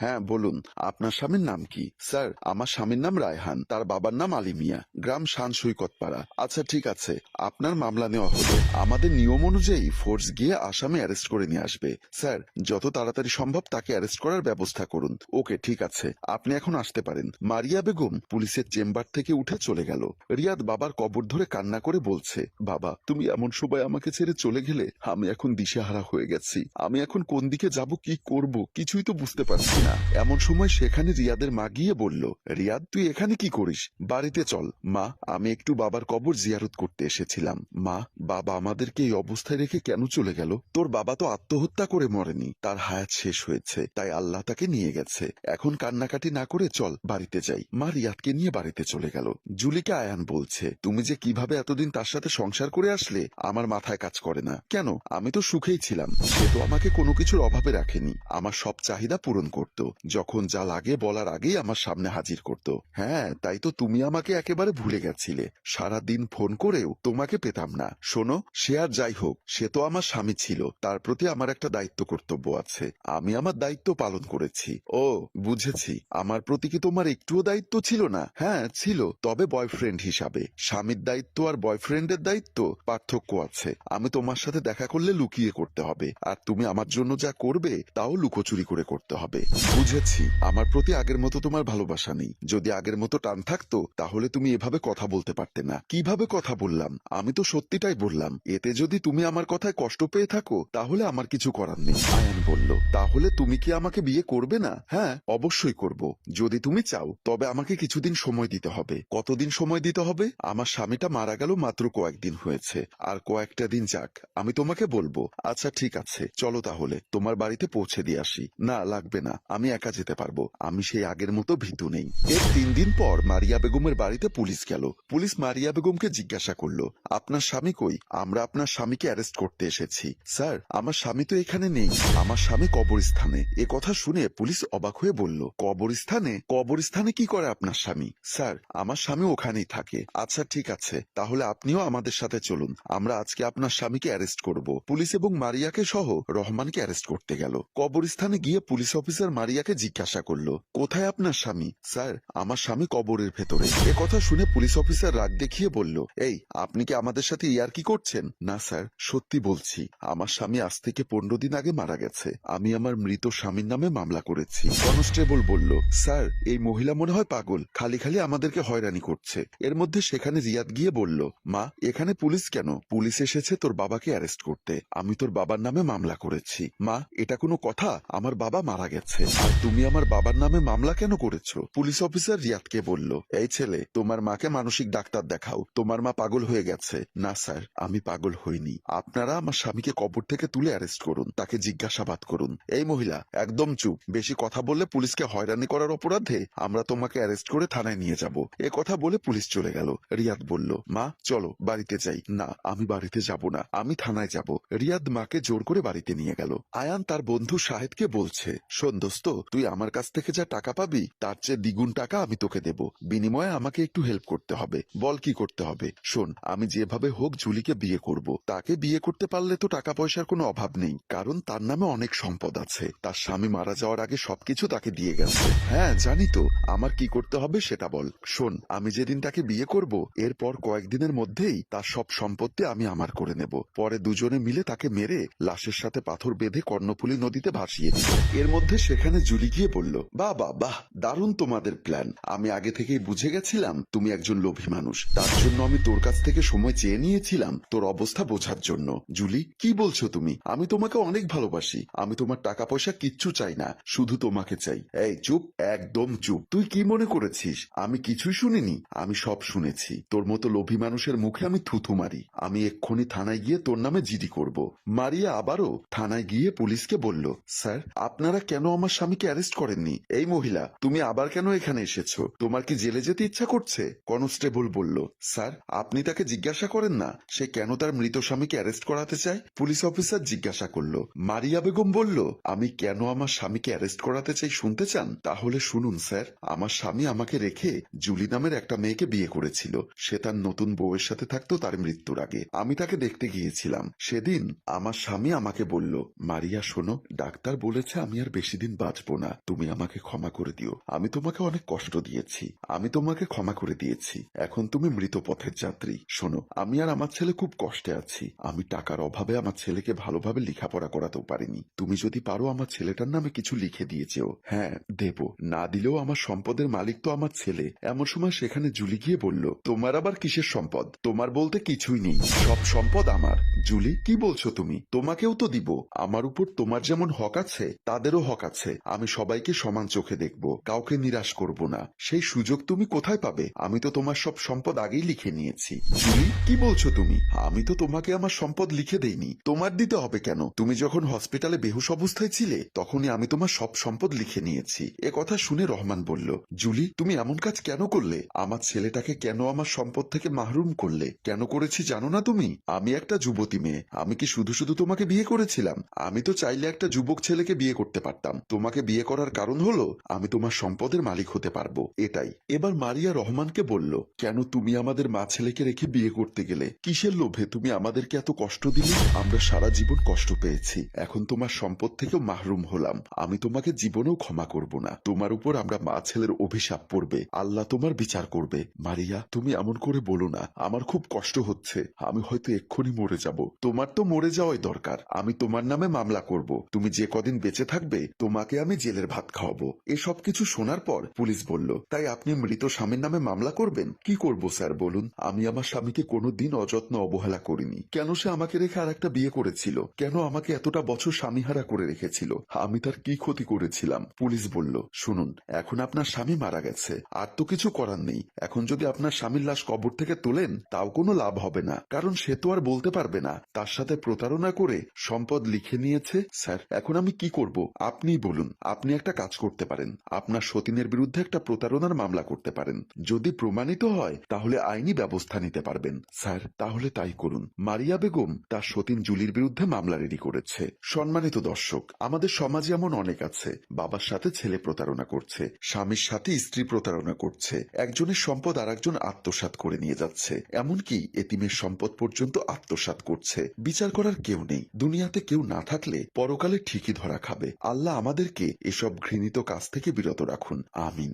হ্যাঁ বলুন, আপনার স্বামীর নাম কি? স্যার, আমার স্বামীর নাম রায়হান, তার বাবার নাম আলী মিয়া, গ্রাম শান সৈকতপাড়া। আচ্ছা ঠিক আছে, আপনার মামলা নেওয়া হলো আমাদের নিয়ম অনুযায়ী ফোর্স গিয়ে আসামে অ্যারেস্ট করে নিয়ে আসবে। স্যার, যত তাড়াতাড়ি সম্ভব তাকে অ্যারেস্ট করার ব্যবস্থা করুন। ওকে, ঠিক আছে, আপনি এখন আসতে পারেন। মারিয়া বেগম পুলিশের চেম্বার থেকে উঠে চলে গেল। রিয়াদ বাবার কবর ধরে কান্না করে বলছে, বাবা, তুমি এমন সময় আমাকে ছেড়ে চলে গেলে আমি এখন দিশেহারা হয়ে গেছি। আমি এখন কোন দিকে যাব, কি করব, কিছুই তো বুঝতে পারছি না। এমন সময় সেখানে রিয়াদের মা গিয়ে বলল, রিয়াদ, তুই এখানে কি করিস? বাড়িতে চল। মা, আমি একটু বাবার কবর জিয়ারত করতে এসেছিলাম। মা, বাবা আমাদেরকে এই অবস্থায় রেখে কেন চলে গেল? তোর বাবা তো আত্মহত্যা করে মরেনি। তার হায়াত শেষ হয়েছে, তাই আল্লাহ তাকে নিয়ে গেছে। এখন কান্নাকাটি না করে চল, বাড়িতে যাই। মা রিয়াদকে নিয়ে বাড়িতে চলে গেল। জুলিকে আয়ান বলছে, তুমি যে কীভাবে এতদিন তার সাথে সংসার করে আসলে, আমার মাথায় কাজ করে না। কেন? আমি তো সুখেই ছিলাম। সে তো আমাকে কোনো কিছুর অভাবে রাখেনি। আমার সব চাহিদা পূরণ করত। যখন যা লাগে বলার আগেই আমার সামনে হাজির করত। হ্যাঁ তাই তো তুমি আমাকে একেবারে ভুলে গেছিলে। সারা দিন ফোন করেও তোমাকে পেতাম না। শোনো, সে আর যাই হোক, সে তো আমার স্বামী ছিল। তার প্রতি আমার একটা দায়িত্ব কর্তব্য আছে। আমি আমার দায়িত্ব পালন করেছি। ও, বুঝেছি। আমার প্রতি কি তোমার একটুও দায়িত্ব ছিল না? হ্যাঁ ছিল। তবে বয়ফ্রেন্ড হিসাবে। স্বামীর দায়িত্ব আর বয়ফ্রেন্ডের দায়িত্ব পার্থক্য আছে। আমি তোমার সাথে দেখা করলে লুকিয়ে করতে হবে। আর তুমি আমার জন্য যা করবে, তাও লুকোচুরি করে করতে হবে। বুঝেছি, আমার প্রতি আগের মতো তোমার ভালোবাসা নেই। যদি আগের মতো টান থাকতো, তাহলে তুমি এভাবে কথা বলতে পারতে না। কীভাবে কথা বললাম? আমি তো সত্যিটাই বললাম। এতে যদি তুমি আমার কথায় কষ্ট পেয়ে থাকো, তাহলে আমার কিছু করার নেই। আয়ান বলল, তাহলে তুমি কি আমাকে বিয়ে করবে না? হ্যাঁ অবশ্যই করব। যদি তুমি চাও, তবে আমাকে কিছুদিন সময় দিতে হবে। কতদিন সময় দিতে হবে? আমার স্বামীটা মারা গেল মাত্র কয়েকদিন হয়েছে। আর কয়েকটা দিন যাক, আমি তোমাকে বলব। আচ্ছা ঠিক আছে। চলো তাহলে, তোমার বাড়িতে পৌঁছে দিয়ে আসি। না, লাগবে না। আমি একা যেতে পারব। আমি সেই আগের মতো ভীতু নেই। এর তিন দিন পর মারিয়া বেগমের বাড়িতে পুলিশ গেল। পুলিশ মারিয়া বেগমকে জিজ্ঞাসা করল, আপনার স্বামী কই? আমরা আপনার স্বামীকে অ্যারেস্ট করতে এসেছি। স্যার, আমার স্বামী তো এখানে নেই। আমার স্বামী কবরস্থানে। এ কথা শুনে পুলিশ অবাক হয়ে বলল, কবরস্থানে? কবরস্থানে কি করে আপনার স্বামী? স্যার, আমার স্বামী ওখানেই থাকে। আচ্ছা ঠিক আছে। তাহলে আপনিও আমাদের সাথে চলুন। আমরা আজকে আপনার স্বামীকে অ্যারেস্ট করব। পুলিশ এবং মারিয়াকে সহ রহমানকে অ্যারেস্ট করতে গেল। কবরস্থানে গিয়ে পুলিশ অফিসার মারিয়াকে জিজ্ঞাসা করল, কোথায় আপনার স্বামী? স্যার, আমার স্বামী কবরের ভেতরে। এ কথা শুনে পুলিশ অফিসার রাগ দেখিয়ে বলল, এই, আপনি কি আমাদের সাথে ইয়ার কি করছেন? না, স্যার, সত্যি বলছি, আমার স্বামী আজ থেকে পনেরো দিন আগে মারা গেছে। আমি আমার মৃত স্বামীর নামে মামলা করেছি। কনস্টেবল বলল, স্যার, এই মহিলা মনে হয় পাগল, খালি খালি আমাদেরকে হয়রানি করছে। এর মধ্যে সেখানে রিয়াদ গিয়ে বলল, মা, এখানে পুলিশ কেন? পুলিশ এসেছে তোর বাবাকে অ্যারেস্ট করতে। আমি তোর বাবার নামে মামলা করেছি। মা, এটা কোনো কথা? আমার বাবা মারা গেছে। তুমি আমার বাবার নামে মামলা কেন করেছ? পুলিশ অফিসার রিয়াদকে বলল, এই ছেলে, তোমার মাকে মানসিক ডাক্তার দেখাও। তোমার মা পাগল হয়ে গেছে। না, স্যার, আমি পাগল হইনি। আপনারা আমার স্বামীকে কবর থেকে তুলে অ্যারেস্ট করুন। তাকে জিজ্ঞাসাবাদ করুন। এই মহিলা, একদম চুপ। বেশি কথা বললে পুলিশকে হয়রানি করার অপরাধে আমরা তোমাকে অ্যারেস্ট করে থানায় নিয়ে যাব। এ কথা বলে পুলিশ চলে গেল। রিয়াদ বলল, মা, চলো, বাড়িতে যাই। না, আমি বাড়িতে যাব না। আমি থানায় যাব। রিয়াদ মাকে জোর করে বাড়িতে নিয়ে গেল। আয়ান তার বন্ধু শাহেদকে বলছে, শোন দোস্ত তুই আমার কাছ থেকে যা টাকা পাবি, তার চেয়ে দ্বিগুণ টাকা আমি তোকে দেব। বিনিময়ে আমাকে একটু হেল্প করতে হবে। বল কি করতে হবে? শোন, আমি যেভাবে হোক জুলিকে বিয়ে করব। তাকে বিয়ে করতে পারলে তো টাকা পয়সার কোনো অভাব নেই, কারণ তার নামে অনেক সম্পদ আছে। তার স্বামী মারা যাওয়ার আগে সবকিছু তাকে দিয়ে গেছে। হ্যাঁ জানি তো, আমার কি করতে হবে সেটা বল। শোন, আমি যেদিন তাকে বিয়ে করব, এরপর কয়েকদিনের মধ্যেই তার সব সম্পত্তি আমি আমার করে নেব। পরে দুজনে মিলে তাকে মেরে লাশের সাথে পাথর বেঁধে কর্ণফুলী নদীতে ভাসিয়ে দিব। এর মধ্যে সেখানে জুলি গিয়ে বলল, বাহ বা বাহ, দারুণ তোমাদের প্ল্যান আমি আগে থেকেই বুঝে গেছিলাম তুমি একজন লোভী মানুষ। তার জন্য আমি তোর কাছ থেকে সময় চেয়ে নিয়েছিলাম তোর অবস্থা বোঝার জন্য। জুলি, কি বলছো তুমি? আমি তোমাকে অনেক ভালোবাসি। আমি তোমার টাকা পয়সা কিচ্ছু চাই না, শুধু তোমাকে চাই। এই, চুপ, একদম চুপ। তুই কি মনে করেছিস? আমি কিছুই শুনিনি। আমি সব শুনেছি। তোর মতো লোভী মানুষের মুখে আমি থুথু মারি। আমি এক্ষুনি থানায় গিয়ে তোর নামে জিডি করব। মারিয়া আবারও থানায় গিয়ে পুলিশকে বলল, স্যার, আপনারা কেন আমার স্বামীকে অ্যারেস্ট করেননি। এই মহিলা, তুমি আবার কেন এখানে এসেছ? তোমার কি জেলে যেতে ইচ্ছা করছে? কনস্টেবল বলল, স্যার, আপনি তাকে জিজ্ঞাসা করেন না। সে কেন তার মৃত স্বামীকে অ্যারেস্ট করাতে চায়? পুলিশ অফিসার জিজ্ঞাসা করল, মারিয়া বেগম বলল, আমি কেন আমার স্বামীকে অ্যারেস্ট করাতে চাই শুনতে চান? তাহলে শুনুন, স্যার, আমার স্বামী আমাকে রেখে জুলি নামের একটা মেয়েকে বিয়ে করেছিল। সে তার নতুন বউয়ের সাথে থাকতো তার মৃত্যুর আগে। আমি তাকে দেখতে গিয়েছিলাম। সেদিন আমার স্বামী আমাকে বলল, মারিয়া, শোনো, ডাক্তার বলেছে আমি আর বেশি দিন বাঁচবো না। তুমি আমাকে ক্ষমা করে দিও। আমি তোমাকে অনেক কষ্ট দিয়েছি। আমি তোমাকে ক্ষমা করে দিয়েছি। এখন তুমি মৃত পথের যাত্রী। শোনো, আমি আর আমার ছেলে খুব কষ্টে আছি। আমি টাকার অভাবে আমার ছেলেকে ভালোভাবে লেখাপড়া করাতেও পারিনি। তুমি যদি পারো আমার ছেলেটার নামে কিছু লিখে দিয়েছেও। হ্যাঁ দেব। না দিলেও আমার সম্পদের মালিক তো আমার ছেলে। এমন সময় সেখানে জুলি গিয়ে বলল, তোমার আবার কিসের সম্পদ? তোমার বলতে কিছুই নেই। সব সম্পদ আমার। জুলি, কি বলছো তুমি? তোমাকেও তো দিব। আমার উপর তোমার যেমন হক আছে, তাদেরও হক আছে। আমি সবাইকে সমান চোখে দেখব, কাউকে নিরাশ করব না। সেই সুযোগ তুমি কোথায় পাবে? আমি তো তোমার সব সম্পদ আগেই লিখে নিয়েছি। কি বলছো তুমি? আমি তো তোমাকে আমার সম্পদ লিখে দেইনি। তোমার দিতে হবে কেন? তুমি যখন হসপিটালে বেহুশ অবস্থায় ছিলে, তখনই আমি তোমার সব সম্পদ লিখে নিয়েছি। এ কথা শুনে রহমান বলল, জুলি, তুমি এমন কাজ কেন করলে? আমার ছেলেটাকে কেন আমার সম্পদ থেকে মাহরুম করলে? কেন করেছি জানো না তুমি? আমি একটা যুবতী মেয়ে। আমি কি শুধু শুধু তোমাকে বিয়ে করেছিলাম? আমি তো চাইলে একটা যুবক ছেলেকে বিয়ে করতে পারতাম। তোমাকে বিয়ে করার কারণ হলো, আমি তোমার সম্পদের মালিক হতে পারব, এটাই। এবার মারিয়া রহমানকে বলল, কেন তুমি আমাদের মা ছেলেকে রেখে বিয়ে করতে গেলে? কিসের লোভে তুমি আমাদেরকে এত কষ্ট দিলে? আমরা সারা জীবন কষ্ট পেয়েছি, এখন তোমার সম্পদ থেকেও মাহরুম হলাম। আমি তোমাকে জীবনেও ক্ষমা করব না। তোমার উপর আমরা মা ছেলের অভিশাপ পড়বে, আল্লাহ তোমার বিচার করবে। মারিয়া, তুমি এমন করে বলো না, আমার খুব কষ্ট হচ্ছে, আমি হয়তো এক্ষুনি মরে যাব। তোমার তো মরে যাওয়াই দরকার, আমি তোমার নামে মামলা করব। তুমি যে কদিন বেঁচে থাকবে, তোমাকে আমি জেলের ভাত খাওয়াবো। এসব কিছু শোনার পর পুলিশ বলল, তাই আপনি মৃত স্বামীর নামে মামলা করবেন? কি করব, স্যার, বলুন? আমি আমার স্বামীকে কোনো দিন অযত্ন অবহেলা করিনি। কেন সে আমাকে রেখে আর একটা বিয়ে করেছিল? কেন আমাকে এতটা বছর স্বামীহারা করে রেখেছিল? আমি তার কি ক্ষতি করেছিলাম? পুলিশ বলল, শুনুন, এখন আপনার স্বামী মারা গেছে। আর তো কিছু করার নেই। এখন যদি আপনার স্বামীর লাশ কবর থেকে তোলেন, তাও কোনো লাভ হবে না। কারণ সে তো আর বলতে পারবে না। তার সাথে প্রতারণা করে সম্পদ লিখে নিয়েছে। স্যার, এখন আমি কি করব? আপনিই বলুন। আপনি একটা কাজ করতে পারেন। আপনার সতীনের বিরুদ্ধে একটা প্রতারণার মামলা করতে পারেন। যদি প্রমাণিত হয়, তাহলে আইনি ব্যবস্থা নিতে পারবেন। স্যার, তাহলে তাই করুন। মারিয়া বেগম তার সতীন জুলির বিরুদ্ধে মামলা রেডি করেছে। সম্মানিত দর্শক, আমাদের সমাজে এমন অনেক আছে। বাবার সাথে ছেলে প্রতারণা করছে, স্বামীর সাথে স্ত্রী প্রতারণা করছে, একজনের সম্পদ আর একজন আত্মসাৎ করে নিয়ে যাচ্ছে। এমনকি এতিমের সম্পদ পর্যন্ত আত্মসাৎ করছে। বিচার করার কেউ নেই। দুনিয়াতে কেউ না থাকলে পরকালে ঠিকই ধরা খাবে। আল্লাহ আমাদেরকে এসব ঘৃণিত কাজ থেকে বিরত রাখুন। আমিন।